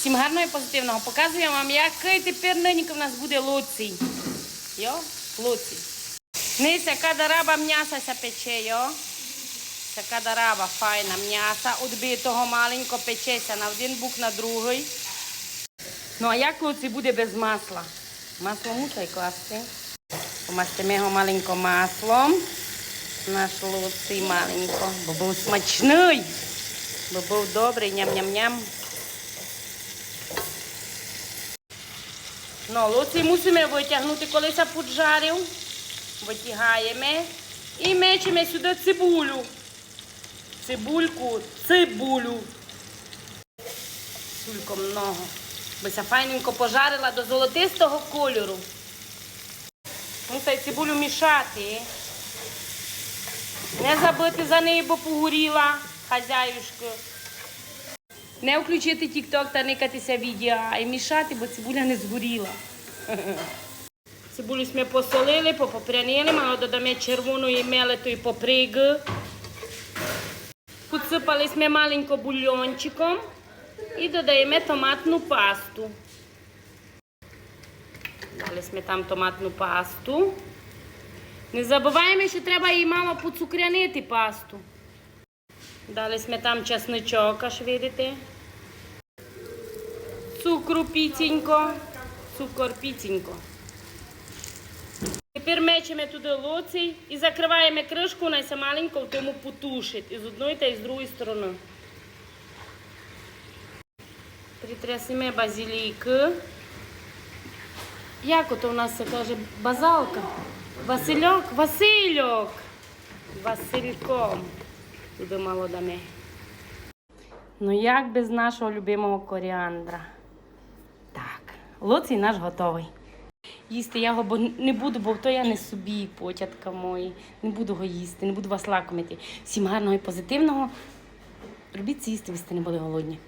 Всім гарного і позитивного. Показую вам, який тепер нині в нас буде луцій. Йо, луцій. Нися, яка раба м'яса пече, йо. Така дараба файна м'яса, відбитого маленько печеться на один бук, на другий. Ну а як луці буде без масла? Масло мусить класти. Помастимо його маленько маслом. Наш луцій маленько, бо був смачний, бо був добрий, ням-ням-ням. Ну, луцій мусимо витягнути, коли се поджарив. Витягаємо і мечемо сюди цибулю. Цибульку, цибулю. Цибулько много. Бися файненько пожарила до золотистого кольору. Мусить цибулю мішати. Не забути за неї, бо погоріла хазяюшка. Не включити тік-ток та никатися відео, а й мішати, бо цибуля не згоріла. Цибулю ми посолили, попопрянили, мало додамо червоної мелетої поприги. Посипали ми маленько бульйончиком і додаємо томатну пасту. Дали ми там томатну пасту. Не забуваємо, що треба її мало поцукрянити пасту. Дали ми там чесничок, аж видите. Цукру піценько, цукор піценько. Тепер мечемо туди лоцій і закриваємо кришку, найся маленько в тому потушить. І з одної та і з другої сторони. Притрясимо базиліки. Як ото у нас це каже базалка? Васильок, Васильок. Васильком. Туди мало даме. Ну як без нашого любимого коріандра? Так, лоцій наш готовий. Їсти я його не буду, бо то я не собі, потятка мої. Не буду його їсти, не буду вас лакомити. Всім гарного і позитивного. Робіть це їсти, ви не були голодні.